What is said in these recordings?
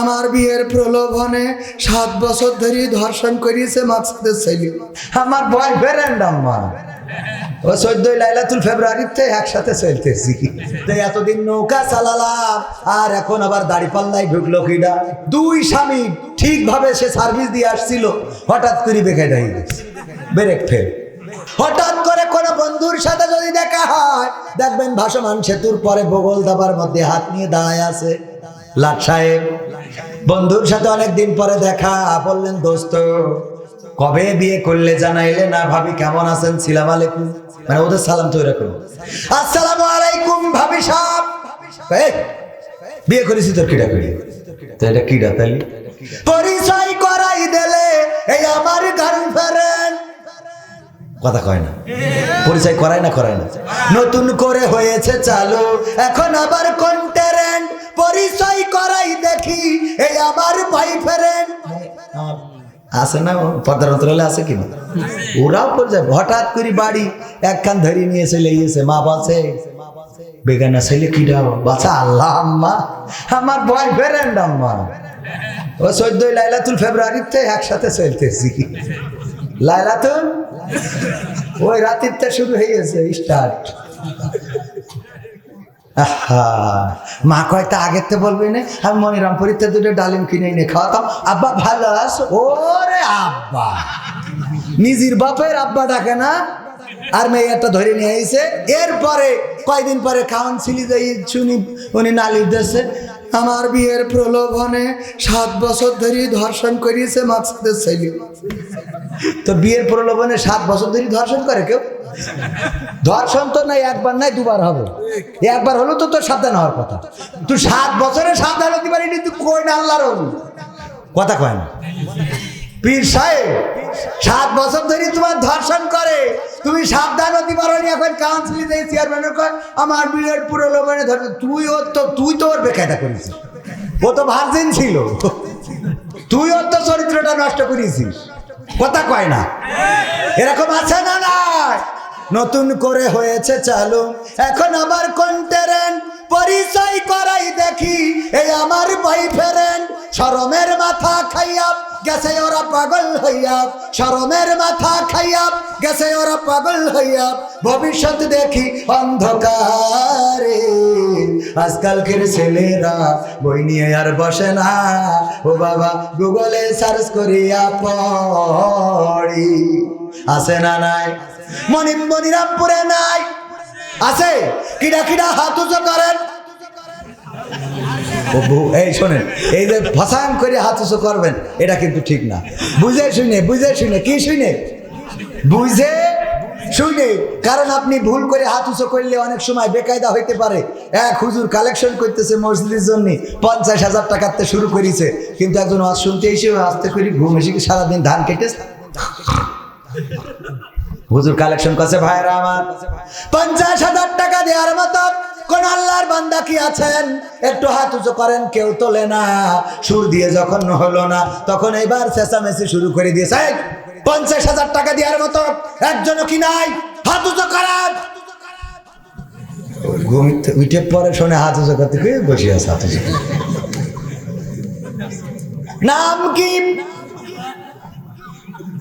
আমার বিয়ের প্রলোভনে সাত বছর ধরে ধর্ষণ করিয়েছে মাকসাদের ছেলে। আমার বয় ফ্রেন্ড আম্মা ও চোদ্দই লাইলাতুল ফেব্রুয়ারিতে একসাথে চলতেছি। এতদিন নৌকা চালালাম, আর এখন আবার দাড়ি পাল্লাই ঢুকলো কিডা দুই স্বামী ঠিকভাবে সে সার্ভিস দিয়ে আসছিল, হঠাৎ করে বেঁকে দেয়। ব্রেক ফেল হঠাৎ করে কোনো বন্ধুর সাথে যদি দেখা হয়, দেখবেন ভাসমান সেতুর পরে বগল দাবার মধ্যে হাত নিয়ে দাঁড়ায় আছে। লাট সাহেব, বন্ধুর সাথে পরে দেখা। বললেন, দোস্ত, কবে বিয়ে করলে জানাইলে না? ভাবি, কেমন আছেন? ছিলাম আলাইকুম। মানে ওদের সালাম আসসালামু আলাইকুম, ভাবি সাহেব। বিয়ে করেছি তোর কিডা করি? তো এটা কিডা পরিচয় করাই দিলে এই আমার গার্লফ্রেন্ড কথা কয় না। পরিচয় করায় না করায় না। নতুন করে হয়েছে চালু, এখন আবার কন্টেরেন্ট পরিচয় করাই দেখি, এই আমার বয়ফ্রেন্ড আছে না পর্দার অন্তরালে আছে কি ওরাও পরিচয় হঠাৎ করে বাড়ি একখান ধরে নিয়ে চলে গিয়েছে, মা বাসে। বেগানা ছেলে কিটা বাচ্চা আল্লাহ আম্মা, আমার বয়ফ্রেন্ড আম্মা। ও চোদ্দই লাইলাতুল ফেব্রুয়ারিতে একসাথে চলতেছি। লাইলাতুল? ওই রাতিরটা শুরু হয়ে গেছে স্টার্ট মা কয়টা আগের তো বলবি না আমি মনিরামপুরিতে দুটো ডালিম কিনে এনে খাওয়াতাম। আব্বা, ভালো আস ওরে আব্বা, নিজের বাপের আব্বা ডাকে না, আর মেয়েটা ধরে নিয়ে আইছে। এরপরে কয়দিন পরে কাউন্সিলি যাই শুনি, উনি নালিশ দেশে আমার বিয়ের প্রলোভনে সাত বছর ধরে ধর্ষণ করিয়েছে মাকসাদের ছেলে। তো বিয়ের প্রলোভনে সাত বছর ধরে ধর্ষণ করে কেউ? ধর্ষণ তো নাই একবার নাই দুবার হবে। একবার হলো তো তোর সাবধান হওয়ার কথা। তুই সাত বছরে সাবধান হতে পারিনি তুই কই না আল্লাহর কথা কয় না। পীর সাহেব সাত বছর ধরে তোমার ধর্ষণ করে। তুমি সাবধান হতে পারো নি এখন কাউন্সিলিং এই চেয়ারম্যানের কয় আমার বিয়ের প্রলোভনে ধর তুই ওর তো তুই তো ওর বেকায়দা করেছিস। ও তো ভার্জিন ছিল। তুই ওর তো চরিত্রটা নষ্ট করেছিস। কথা কয় না। এরকম আছে না নাই? নতুন করে হয়েছে চালু। এখন আবার কন্টেরেন্ট পরিচয় করাই দেখি, এই আমার বয়ফ্রেন্ড শরমের মাথা খাইয়া গেছে ওরা পাগল হইয়া। শরমের মাথা খাইয়া গেছে ওরা পাগল হইয়া। ভবিষ্যৎ দেখি অন্ধকারে। আজকালকের ছেলেরা বই নিয়ে আর বসে না। ও বাবা, গুগলে সার্চ করিয়া পড়ি। আছে না নাই? মনিম মনিরামপুরে নাই। আছে? কিডা কিডা হাত উঁচু করেন। এই শোনেন, এই যে ফসান করে হাত উঁচু করবেন, এটা কিন্তু ঠিক না। বুঝে শুনে বুঝে শুনে, কি শুনে? বুঝে শুনে, কারণ আপনি ভুল করে হাত উঁচু করলে অনেক সময় বেকায়দা হইতে পারে। এক হুজুর কালেকশন করতেছে মসজিদের জন্য, পঞ্চাশ হাজার টাকাতে শুরু করেছে। কিন্তু একজন আজ শুনতে এসে আস্তে করে, ঘুম এসে সারাদিন ধান কেটে হুজুর কালেকশন করছে ভাইরা আমার। পঞ্চাশ হাজার টাকা দেওয়ার মতো কোন আল্লাহর বান্দা কি আছেন? একটু হাত উঁচু করেন কেউ তোলে না। সুর দিয়ে যখন হলো না তখন এইবার চেঁচামেচি শুরু করে দিয়েছে। এই, পঞ্চাশ হাজার টাকা দেওয়ার মতো একজনও কি নাই? হাত উঁচু ঘুমিতে উঠে পরে শোনে হাত উঁচু করতে বসে আছে হাত উঁচু। নাম কি?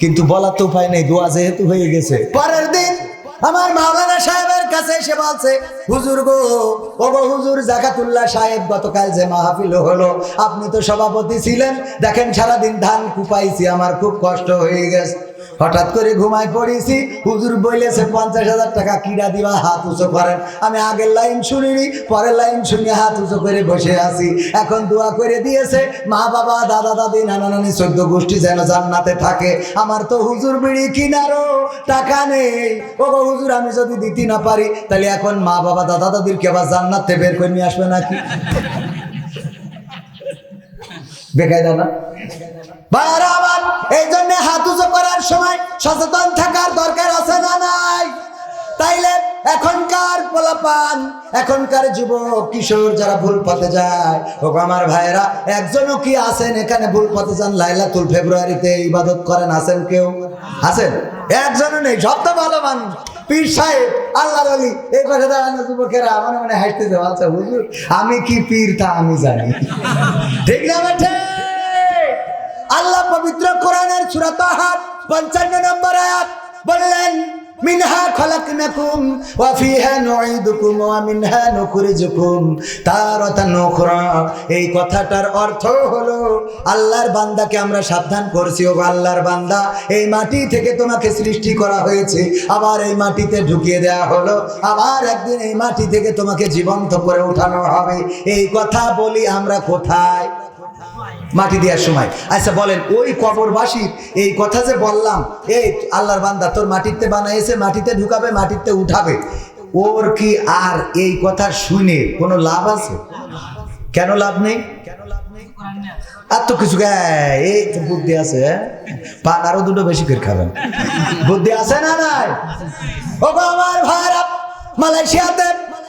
কিন্তু বলার তো উপায় নেই, দোয়া যেহেতু হয়ে গেছে। পরের দিন আমার মাওলানা সাহেবের কাছে এসে বলছে, হুজুর গো, ও গো হুজুর জাকাতুল্লাহ সাহেব, গতকাল যে মাহফিল হলো, আপনি তো সভাপতি ছিলেন, দেখেন সারাদিন ধান কুপাইছি, আমার খুব কষ্ট হয়ে গেছে। হঠাৎ করে ঘুমায় পড়েছি। হুজুর বলেছে, পঞ্চাশ হাজার টাকা কিরা দিবা, হাত উঁচু করেন। আমি আগের লাইন শুনিনি, পরের লাইন শুনে হাত উঁচু করে বসে আছি। এখন দোয়া করে দিয়েছে, মা বাবা, দাদা, দাদি, নানা, নানি চোদ্দ গোষ্ঠী যেন জান্নাতে থাকে। আমার তো হুজুর বিড়ি কিনারও টাকা নেই। ও হুজুর, আমি যদি দিতে না পারি, তাহলে এখন মা বাবা, দাদা দাদির কে আবার জান্নাতে বের করে নিয়ে আসবে নাকি? বেকায়দা না? ভাইয়ারা এই জন্য সচেতন থাকার দরকার আছে না নাই? তাইলে এখনকার পোলাপান, এখনকার যুবক, কিশোর যারা ভুল পথে যায় ও আমার ভাইয়েরা, একজনও কি আছেন এখানে ভুল পথে যান? লাইলাতুল ফেব্রুয়ারিতে ইবাদত করেন, আছেন কেউ? আছেন? একজনও নেই, সব তো ভালো মানুষ। পীর সাহেব আল্লাহ আলী এই পাশে দাঁড়ানো যুবকেরা মনে মনে হাসতে দেওয়া আচ্ছা হুজুর, আমি কি পীর তা আমি জানি। ঠিক না বেঠে আল্লাহ পবিত্র কোরআনের সূরা তাহার 55 নম্বর আয়াত বললেন, মিনহা খলাকনাকুম ওয়া ফিহা নুঈদুকুম ওয়া মিনহা নুখরিজুকুম তারাতান উখরা। এই কথাটার অর্থ হলো, আল্লাহর বান্দাকে আমরা সাবধান করছি। ও আল্লাহর বান্দা, এই মাটি থেকে তোমাকে সৃষ্টি করা হয়েছে। আবার এই মাটিতে ঢুকিয়ে দেওয়া হলো। আবার একদিন এই মাটি থেকে তোমাকে জীবন্ত করে উঠানো হবে। এই কথা বলি আমরা কোথায়? মাটি দেওয়ার সময়। আচ্ছা বলেন, ওই কবরবাসীর এই কথা যে বললাম, এই আল্লাহর বান্দা তোর মাটিতে বানাইছে, মাটিতে ঢুকাবে, মাটিতে উঠাবে, ওর কি আর এই কথা শুনে কোনো লাভ আছে? কেন লাভ নেই? আর তো কিছু, এই বুদ্ধি আছে হ্যাঁ? পান আরও দুটো বেশি করে খাবেন। বুদ্ধি আছে না নাই? ও আমার ভাইরা, মালয়েশিয়াতে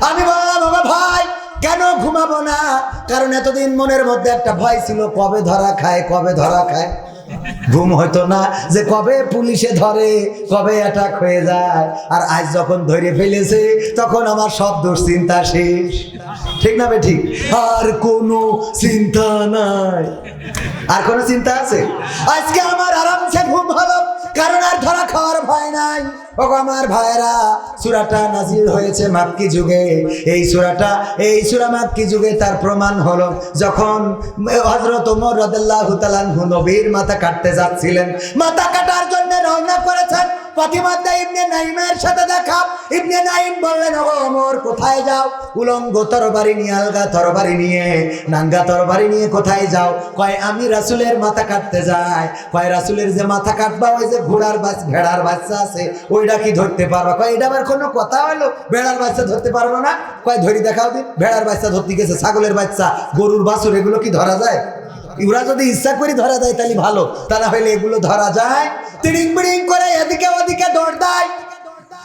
আমি বললাম বাবা ভাই, কেন ঘুমাবো না? কারণ এতদিন মনের মধ্যে একটা ভয় ছিল, কবে ধরা খায়, কবে ধরা খায়। ঘুম হতো না যে কবে পুলিশে ধরে, কবে অ্যাটাক হয়ে যায়। আর আজ যখন ধরে ফেলেছে, তখন আমার সব দুশ্চিন্তা শেষ। ঠিক না ঠিক? আর কোনো চিন্তা নাই। আর কোনো চিন্তা আছে? আজকে আমার আরামসে ঘুম হলো কারণ আর ধরা খাওয়ার ভয় নাই। ও আমার ভাইরা সুরাটা নাজিল হয়েছে মাক্কি যুগে। এই সুরাটা, এই সুরা মাক্কি যুগে তার প্রমাণ হলো যখন হজরত ওমর রাদিয়াল্লাহু তাআলা নবীর মাথা কাটতে যাচ্ছিলেন। মাথা কাটার জন্য রওনা করেছেন ফাতিমাদ্দা ইবনে নাইমের সাথে দেখা। ইবনে নাইম বললেন ও ওমর, কোথায় যাও? উলঙ্গ তরবারি নিয়ে, আলগা তরবারি নিয়ে, নাঙ্গা তরবারি নিয়ে কোথায় যাও? কয়, আমি রাসুলের মাথা কাটতে যাই। কয়, রাসুলের যে মাথা কাটবা, ওই যে ঘোড়ার বাচ্চা ভেড়ার বাচ্চা আছে ওইটা কি ধরতে পারবা? কয়, এটা আবার কোনো কথা হলো? ভেড়ার বাচ্চা ধরতে পারব না? কয়, ধরি দেখাও দিন ভেড়ার বাচ্চা ধরতে গেছে, ছাগলের বাচ্চা। গরুর বাছুর, এগুলো কি ধরা যায়? ওরা যদি ইচ্ছা করে ধরা দেয়, তাহলে ভালো। তা না হলে এগুলো ধরা যায়। তিড়িং বিড়িং করে এদিকে ওদিকে দৌড় দেয়।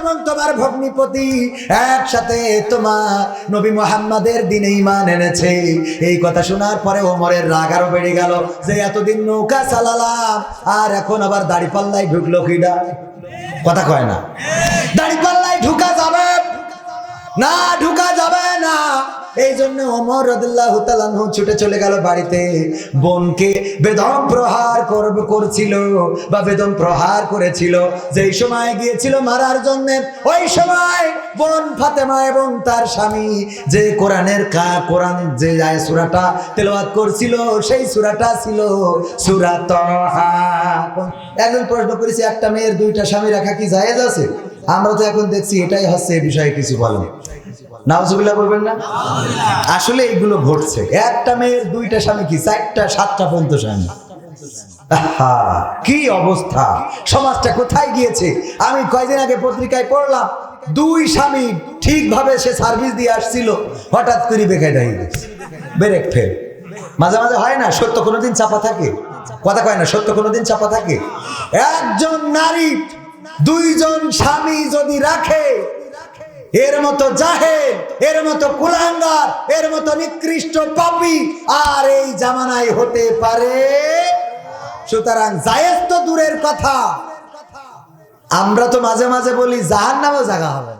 এবং তোমার ভগ্নিপতি একসাথে তোমার নবী মোহাম্মদের দিনে ইমান এনেছে। এই কথা শোনার পরে ওমরের রাগ আরও বেড়ে গেল যে এতদিন নৌকা চালালাম, আর এখন আবার দাড়ি পাল্লাই ঢুকলো কিডা কথা কয় না। দাড়ি পাল্লাই ঢুকা যাবে? না, ঢুকা এই জন্য অমর রদুল্লাহ তালানহু ছুটে চলে গেল বাড়িতে। বোনকে বেদম প্রহার করবে, করছিল বা বেদম প্রহার করেছিল। যেই সময় গিয়েছিল মারার জন্য, ওই সময় বোন ফাতেমা এবং তার স্বামী যে কোরআনের কা, কোরআন যে যায় সুরাটা তেলাওয়াত করছিল, সেই সুরাটা ছিল সুরা তহা একজন প্রশ্ন করেছি, একটা মেয়ের দুইটা স্বামী রাখা কি জায়েজ আছে? আমরা তো এখন দেখছি এটাই হচ্ছে এই বিষয়ে কিছু বলেন নাউজুবিল্লাহ বলবেন না? আসলে এইগুলো ঘটছে। একটা মেয়ের দুইটা স্বামী কি? চারটা, সাতটা পর্যন্ত স্বামী। কি অবস্থা? সমাজটা কোথায় গিয়েছে? আমি কয়দিন আগে পত্রিকায় পড়লাম, দুই স্বামী ঠিকভাবে সে সার্ভিস দিয়ে আসছিল, হঠাৎ করে বেকায় হয়ে গেছে। Brake fail. মাঝে মাঝে হয় না, সত্য কোনোদিন চাপা থাকে? কথা কয় না, সত্য কোনোদিন চাপা থাকে? একজন নারী, দুইজন স্বামী যদি রাখে এর মতো জাহেদ, এর মতো কুলাঙ্গার, এর মতো নিকৃষ্ট পাপি আর এই জামানায় হতে পারে সুতরাং জায়েজ তো দূরের কথা। আমরা তো মাঝে মাঝে বলি জাহান নামে জায়গা হবে